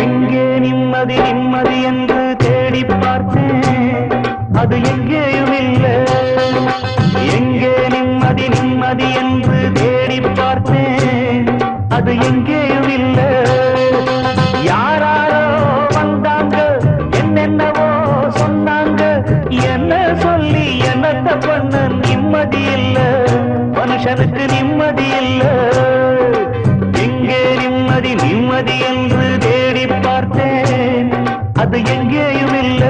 எங்கே நிம்மதி நிம்மதி என்று தேடி பார்த்தேன். அது எங்கேயும் இல்லை. எங்கே நிம்மதி நிம்மதி என்று தேடி பார்த்தேன். அது எங்கேயும் இல்லை. யாராரோ வந்தாங்க என்னென்னவோ சொன்னாங்க. என்ன சொல்லி என்னத்த பண்ண நிம்மதி இல்லை. மனுஷனுக்கு நிம்மதி இல்லை. எங்கே நிம்மதி நிம்மதி என்று அது எங்கேயும் இல்லை.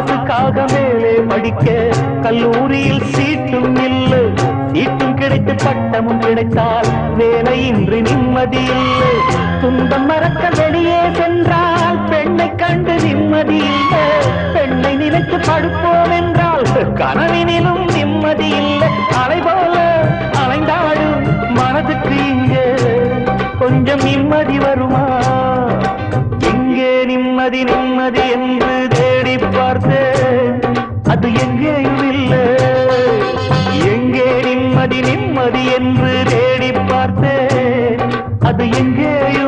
காசுக்காக மேலே படிக்க கல்லூரியில் சீட்டும் இல்லை. சீட்டும் கிடைத்து பட்டமும் கிடைத்தால் வேலையின்றி நிம்மதி இல்லை. துன்பம் மறக்க வெளியே சென்றால் பெண்ணை கண்டு நிம்மதி இல்லை. பெண்ணை நினைத்து படுப்போம் என்றால் கனவினிலும் நிம்மதி இல்லை. அலை போல அலைந்தாடும் மனதுக்கு இங்கே கொஞ்சம் நிம்மதி வருமா? எங்கே நிம்மதி நிம்மதி என்று தேடி பார்த்து நிம்மதி என்று தேடி பார்த்தேன். அது எங்கேயும்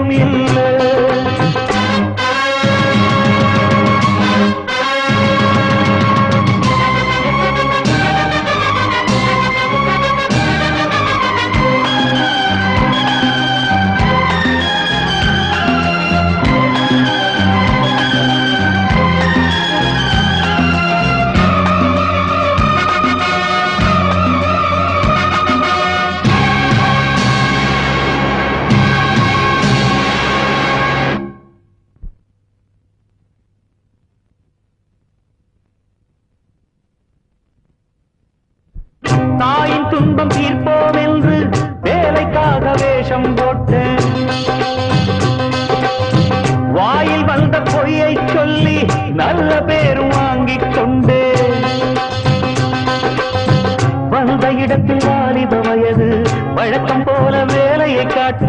வழக்கம் போல வேலையை காட்ட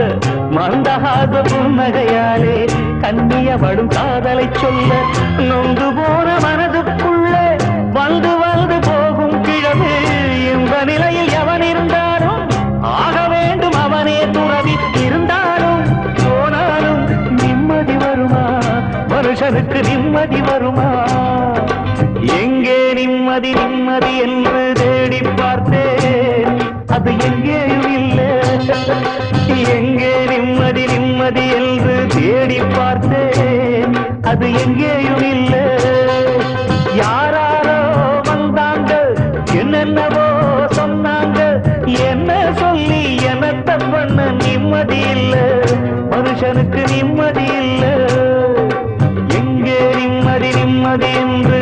மந்தகாத புன்னகையாலே கண்ணியப்படும் காதலை சொல்ல நொந்து போன மனதுக்குள்ளே வந்து வந்து போகும் கிழமை. இந்த நிலையில் எவன் இருந்தாலும் ஆக வேண்டும் அவனே துறவி இருந்தாலும் போனாலும் நிம்மதி வருமா? மனுஷனுக்கு நிம்மதி வருமா? எங்கே நிம்மதி நிம்மதி என்று தேடி பார்த்தேன். அது எங்கேயும் இல்லை. எங்கே நிம்மதி நிம்மதி என்று தேடி பார்த்தேன். அது எங்கேயும் இல்லை. யாராரோ வந்தாங்க என்னென்னவோ சொன்னாங்க. என்ன சொல்லி என்னத்த பண்ண நிம்மதி இல்லை. மனுஷனுக்கு நிம்மதி இல்லை. எங்கே நிம்மதி நிம்மதி என்று